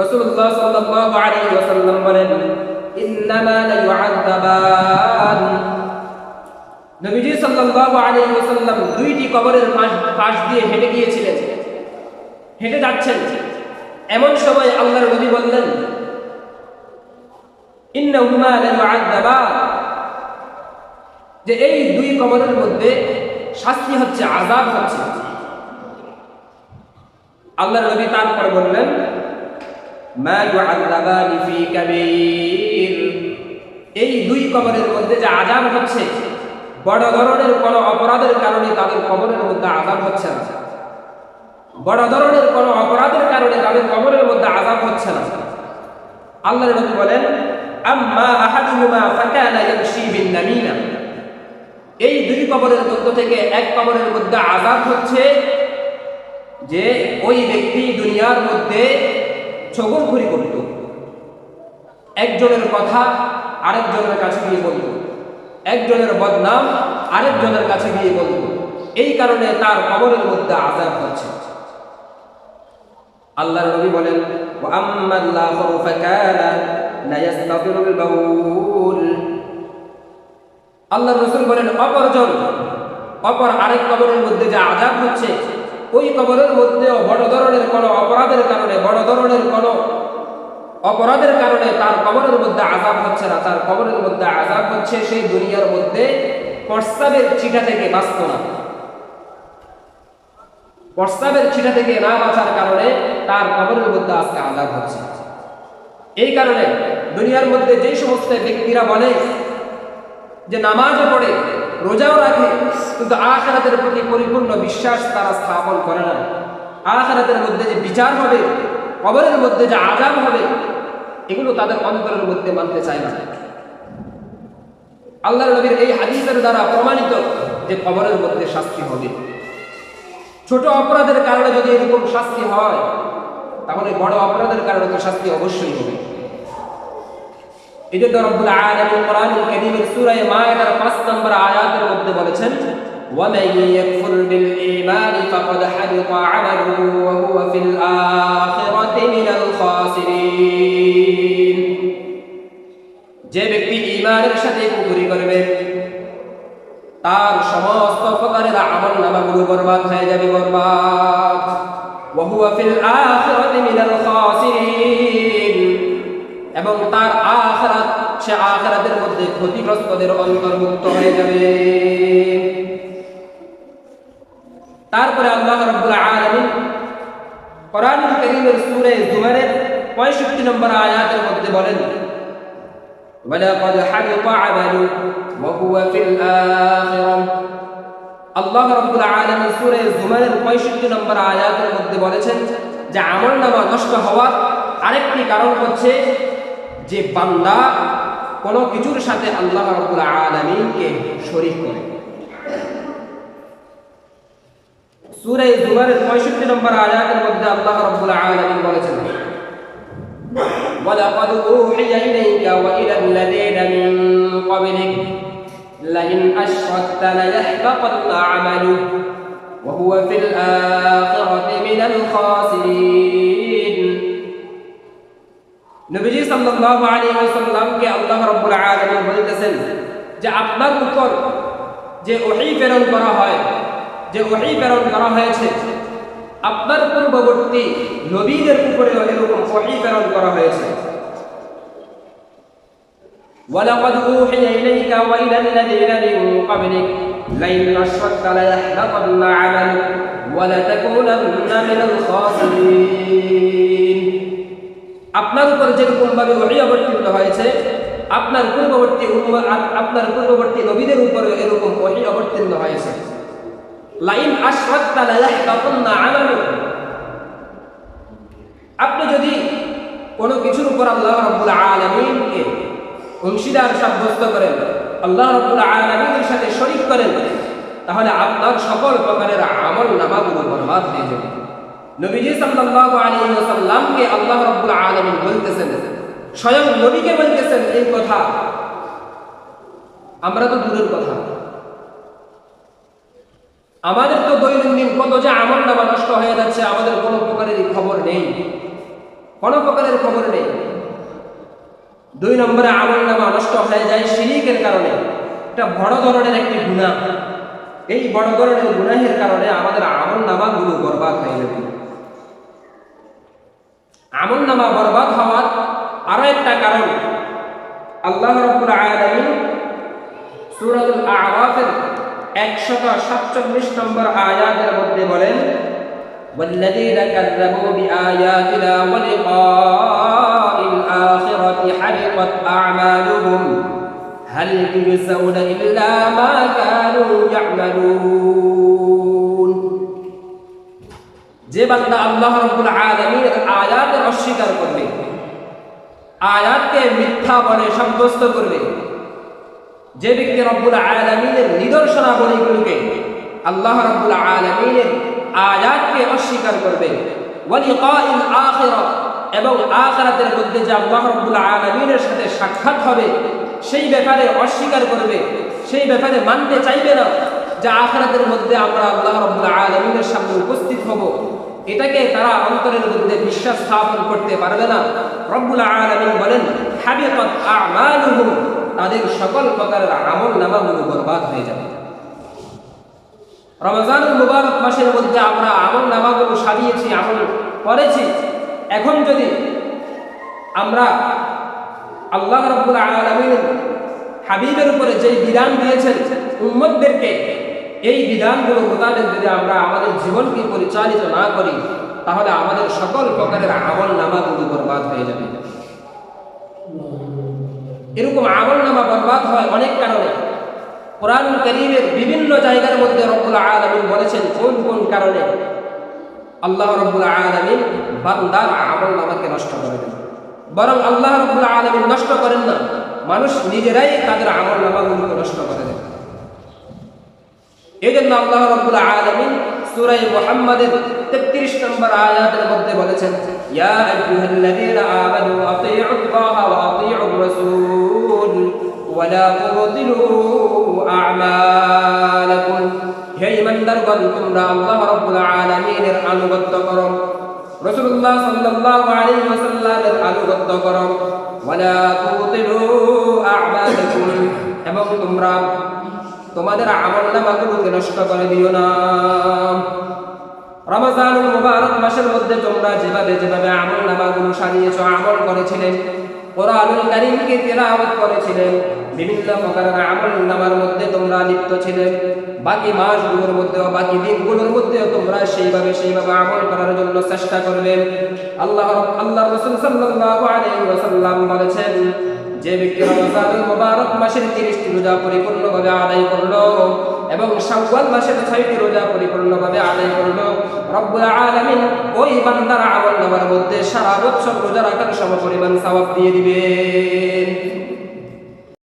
রাসূলুল্লাহ সাল্লাল্লাহু আলাইহি ওয়াসাল্লাম বলেন, ইন্নামা লা ইউআযাবান নবীজি সাল্লাল্লাহু আলাইহি ওয়াসাল্লাম দুইটি কবরের পাশ দিয়ে হেঁটে গিয়েছিলেন। হেঁটে যাচ্ছেন। এমন সময় আল্লাহর নবী বললেন, ইন্নাহুমা লা ইউআযাবান যে এই দুই কবরের মধ্যে শাস্তি হচ্ছে, আযাব হচ্ছে। আল্লাহর নবী তারপর বললেন মা ইউআযাবানি ফি কাবীর। এই দুই কবরের মধ্যে যে আযাব হচ্ছে, বড় ধরনের কোনো অপরাধের কারণে তাদের কবরের মধ্যে আযাব হচ্ছে না। বড় ধরনের কোনো অপরাধের কারণে তাদের কবরের মধ্যে আযাব হচ্ছে না। আল্লাহর নবী বলেন, আম্মা আহাদুহুমা ফাকানা ইয়ামশি বিন নামিনা এই দুই কবরের মধ্য থেকে এক কবরের মধ্যে আযাব হচ্ছে যে ওই ব্যক্তি দুনিয়ার মধ্যে চগলখড়ি করত। একজনের কথা আরেকজনের কাছে গিয়ে বলত। একজনের বদনাম আরেকজনের কাছে গিয়ে বলত। এই কারণে তার কবরের মধ্যে আজাদ হচ্ছে আল্লাহ নবী বলেন আল্লাহ রসুল বলেন, অপরজন, অপর আরেক কবরের মধ্যে যে আজাদ হচ্ছে ওই কবরের মধ্যেও বড় ধরনের কোনো অপরাধের কারণে, বড় ধরনের কোনো অপরাধের কারণে তার কবরের মধ্যে আজাব হচ্ছে না। তার কবরের মধ্যে আজাব হচ্ছে সেই দুনিয়ার মধ্যে প্রস্তাবের চিঠা থেকে বাঁচত না। প্রস্তাবের চিঠা থেকে না বাঁচার কারণে তার কবরের মধ্যে আজকে আজাব হচ্ছে। এই কারণে দুনিয়ার মধ্যে যে সমস্ত ব্যক্তিরা বলে যে নামাজও পড়ে, রোজাও রাখে, কিন্তু আখারাতের প্রতি পরিপূর্ণ বিশ্বাস তারা স্থাপন করে না। আখারাতের মধ্যে যে বিচার হবে, কবরের মধ্যে যে আজাব হবে, এগুলো তাদের অন্তরের মধ্যে মানতে চায় না। আল্লাহ নবীর এই হাদিসের দ্বারা প্রমাণিত যে কবরের মধ্যে শাস্তি হবে। ছোট অপরাধের কারণে যদি এরকম শাস্তি হয়, তাহলে বড় অপরাধের কারণে তো শাস্তি অবশ্যই হবে। এই জন্য রব্বুল আলামিন কোরআনুল কারীমের সূরা মায়েদার 5 নম্বর আয়াতের মধ্যে বলেছেন ومن يكفر بالإيمان فقد حبط عمله وهو في الآخرة من الخاسرين যে ব্যক্তি ঈমানের সাথে কুফরি করবে তার সমস্ত প্রকারের আমল নামাগুলো বরবাদ হয়ে যাবে বরবাদ وهو في الآخرة من الخاسرين এবং তার আখরাত সে আখরাতের মধ্যে ক্ষতিগ্রস্তদের অন্তর্ভুক্ত হয়ে যাবে তারপরে আল্লাহ রাব্বুল আলামিন কোরআনুল কারীমের সূরা জুমারের 65 নম্বর আয়াতের মধ্যে বলেন ولقد حبط عمله وهو في الآخرة আল্লাহ রাব্বুল আলামিন সূরা জুমারের 65 নম্বর আয়াতের মধ্যে বলেছেন যে আমলনামা নষ্ট হওয়ার আরেকটি কারণ হচ্ছে যে বান্দা কোনো কিছুর সাথে আল্লাহ রাব্বুল আলামিনকে শরীক করে সূরা জুমারের 65 নম্বর আয়াতের মধ্যে আল্লাহ রাব্বুল আলামিন বলেছেন ولقد أوحي إليك وإلى الذين من قبلك لئن أشركت ليحبطن عملك وهو في الآخرة من الخاسرين নবীজি সাল্লাল্লাহু আলাইহি ওয়াসাল্লামকে আল্লাহ রাব্বুল আলামিন বলতেছেন যে আপনার উপর যে ওহী প্রেরণ করা হয় যে ওহী প্রেরণ করা হয়েছে আপনার পূর্ববর্তী নবীদের উপরে এরকম ওহী প্রেরণ করা হয়েছে ولقد أوحي إليك وإلى الذين من قبلك لئن أشركت ليحبطن عملك ولتكونن من الخاسرين আপনার উপর যেরকম ভাবে ওহী অবতীর্ণ হয়েছে, আপনার পূর্ববর্তী আপনার পূর্ববর্তী নবীদের উপর এরকম ওহী অবতীর্ণ হয়েছে। লাইন আশরাকতা লায়াহবাতান্না আমালুক আপনি যদি কোনো কিছুর উপর আল্লাহ রাব্বুল আলামিনকে অংশীদার সাব্যস্ত করেন, আল্লাহ রাব্বুল আলামিনের সাথে শরীক করেন, তাহলে আপনার সকল প্রকারের আমল নামাগুলো নবীজি সাল্লাল্লাহু আলাইহি ওয়াসাল্লামকে আল্লাহ রাব্বুল আলামিন বলতেছেন, স্বয়ং নবীকে বলতেছেন এই কথা। আমরা তো দূরের কথা। আমাদের তো দৈনন্দিন কত যে আমল নামা নষ্ট হয়ে যাচ্ছে, আমাদের কোনো প্রকারের খবর নেই। কোনো প্রকারের খবর নেই। দুই নম্বরে আমল নামা নষ্ট হয়ে যায় শিরিকের কারণে। এটা বড় ধরনের একটি গুণা এই বড় ধরনের গুনাহের কারণে আমাদের আমল নামাগুলো বরবাদ হয়ে যাবে আমল নামা বরবাদ হওয়ার আরও একটা কারণ আল্লাহ রব্বুল আলামিন সূরাতুল আ'রাফের 147 নম্বর আয়াতের মধ্যে বলেন والذين كذبوا بآياتنا ولقاء الآخرة حبطت أعمالهم هل يجزون إلا ما كانوا يعملون যে বান্দা আল্লাহ রাব্বুল আলামিনের আয়াতের অস্বীকার করবে আয়াতকে মিথ্যা বলে সাব্যস্ত করবে যে ব্যক্তি রব্বুল আলামিনের নিদর্শনাবলীগুলোকে আল্লাহ রাব্বুল আলামিনের আয়াতকে অস্বীকার করবে। এবং আখিরাতের মধ্যে যে আল্লাহ রাব্বুল আলামিনের সাথে সাক্ষাৎ হবে, সেই ব্যাপারে অস্বীকার করবে, সেই ব্যাপারে মানতে চাইবে না যে আখিরাতের মধ্যে আমরা আল্লাহ রাব্বুল আলামিনের সামনে উপস্থিত হব। এটাকে তারা অন্তরের মধ্যে বিশ্বাস স্থাপন করতে পারবে না। রব্বুল আলামিন বলেন তাদের সকল প্রকারের আমল নামাগুলো বরবাদ হয়ে যাবে। রমজানুল মুবারক মাসের মধ্যে আমরা আমল নামাগুলো সাজিয়েছি, আমল করেছি। এখন যদি আমরা আল্লাহ রাব্বুল আলামিন হাবিবের উপরে যেই বিধান দিয়েছেন, উম্মতদেরকে এই বিধানগুলো মোতাবেক যদি আমরা আমাদের জীবনকে পরিচালিত না করি, তাহলে আমাদের সকল প্রকারের আমল নামাগুলো বরবাদ হয়ে যাবে। এরকম আমল নামা বরবাদ হয় অনেক কারণে। কোরআন করিমের বিভিন্ন জায়গার মধ্যে রব্বুল আলামিন বলেছেন, কোন কোন কারণে? আল্লাহ রব্বুল আলামিন বান্দার আমল নামাকে নষ্ট করে দেন। বরং আল্লাহ রব্বুল আলামিন নষ্ট করেন না, মানুষ নিজেরাই তাদের আমল নামাগুলোকে নষ্ট করে দেন। এই জন্য আল্লাহ রব্বুল আলামিন সূরা মুহাম্মাদের 33 নম্বর আয়াতের মধ্যে বলেছেন ইয়া আইয়ুহাল্লাযীনা আমানু আতিউল্লাহ ওয়া আতিউর রাসূল ওয়া লা তুবতিলু আ'মালাকুম হে ঈমানদারগণ তোমরা আল্লাহ রব্বুল আলামিনের আনুগত্য করো রাসূলুল্লাহ সাল্লাল্লাহু আলাইহি ওয়াসাল্লামের আনুগত্য করো ওয়া লা তুবতিলু আ'মালাকুম এবং তোমরা তোমাদের আমল নামাগুলোকে নষ্ট করে দিও না। রমজানুল মুবারক মাসের মধ্যে তোমরা যেভাবে যেভাবে আমল নামাগুলো সারিয়েছ, আমল করেছিলেন কোরআনুল কারীমকে তেলাওয়াত করেছিলেন বিভিন্ন প্রকারের আমল নামার মধ্যে তোমরা লিপ্ত ছিলেন বাকি মাসগুলোর মধ্যেও, বাকি দিনগুলোর মধ্যেও তোমরা সেইভাবে সেইভাবে আমল করার জন্য চেষ্টা করবে। আল্লাহ আল্লাহ রাসূল সাল্লাল্লাহু আলাইহি ওয়াসাল্লাম বলেছেন, যে ব্যক্তি রমজানুল মুবারক মাসের 30টি রোজা পরিপূর্ণভাবে আদায় করল এবং শাওয়াল মাসের 6টি রোজা পরিপূর্ণভাবে আদায় করল, রব্বুল আলামিন ওই বান্দার আমল নামার মধ্যে সারা বছর রোজা রাখার সমপরিমাণ সওয়াব দিয়ে দিবেন।